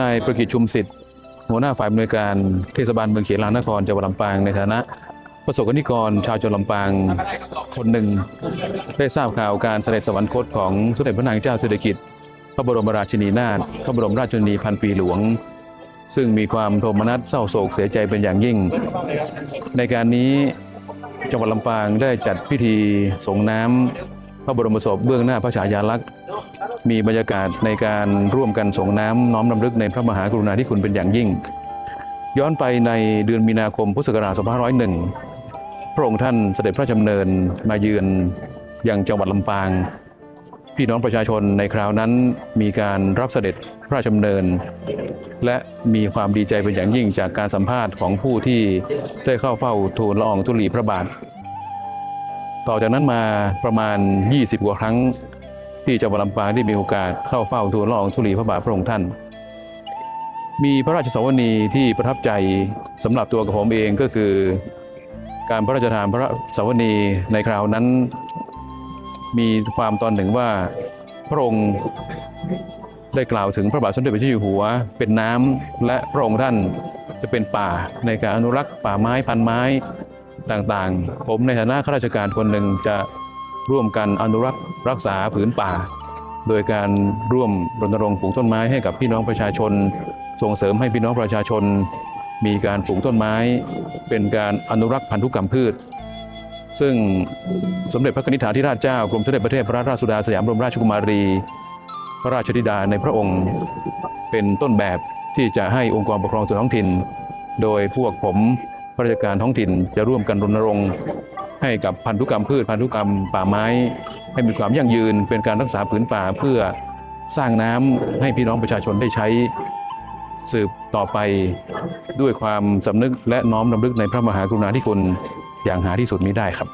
นายประกิตชุมสิทธิ์หัวหน้าฝ่ายบริการเทศบาลเมืองเขลางนครจังหวัดลำปางในฐานะ ประสบกนิกรชาวจังหวัดลำปางคนหนึ่ง ได้ทราบข่าวการเสด็จสวรรคตของสมเด็จพระนางเจ้าสิริกิติ์พระบรมราชินีนาถพระบรมราชชนนีพันปีหลวง ซึ่งมีความโทมนัสเศร้าโศกเสียใจเป็นอย่างยิ่ง ในการนี้จังหวัดลำปางได้จัดพิธีส่งน้ำพระบรมศพเบื้องหน้าพระฉายาลักษณ์ มีบรรยากาศในการร่วมกันส่งน้ำน้อมรำลึกในพระมหากรุณาธิคุณเป็นอย่างยิ่ง ย้อนไปในเดือนมีนาคมพุทธศักราช2501 พระองค์ท่านเสด็จพระราชำเนินมาเยือนยังจังหวัดลำปาง พี่น้องประชาชนในคราวนั้นมีการรับเสด็จพระราชดำเนิน และมีความดีใจเป็นอย่างยิ่งจากการสัมภาษณ์ของผู้ที่ได้เข้าเฝ้าทูลละอองธุลีพระบาท ต่อจากนั้นมาประมาณ 20 กว่าครั้ง ที่จังหวัดลำปางได้มีโอกาสเข้าเฝ้าทูลละอองธุลีพระบาทพระองค์ท่าน มีพระราชสวนีที่ประทับใจสำหรับตัวกับผมเองก็คือ การพระราชทานพระสวนีในคราวนั้น มีความตอนหนึ่งว่าพระองค์ได้กล่าวถึงพระบาทสมเด็จพระเจ้าอยู่หัว เป็นน้ำและพระองค์ท่านจะเป็นป่าในการอนุรักษ์ป่าไม้พันไม้ต่างๆ ผมในฐานะข้าราชการคนหนึ่งจะ ร่วมกันอนุรักษ์รักษาผืนป่า โดยการร่วมรณรงค์ปลูกต้นไม้ให้กับพี่น้องประชาชน ส่งเสริมให้พี่น้องประชาชน มีการปลูกต้นไม้ เป็นการอนุรักษ์พันธุกรรมพืช ซึ่งสมเด็จพระนิธิฐาธิราชเจ้ากรมสมเด็จพระเทพรัตนราชสุดาสยามบรมราชกุมารี พระราชธิดาในพระองค์เป็นต้นแบบที่จะให้องค์กรปกครองส่วนท้องถิ่น โดยพวกผมข้าราชการท้องถิ่นจะร่วมกันรณรงค์ ให้กับพันธุกรรมพืช พันธุกรรมป่าไม้ ให้มีความยั่งยืน เป็นการรักษาผืนป่าเพื่อสร้างน้ำให้พี่น้องประชาชนได้ใช้สืบต่อไปด้วยความสำนึกและน้อมรำลึกในพระมหากรุณาธิคุณอย่างหาที่สุดมิได้ครับ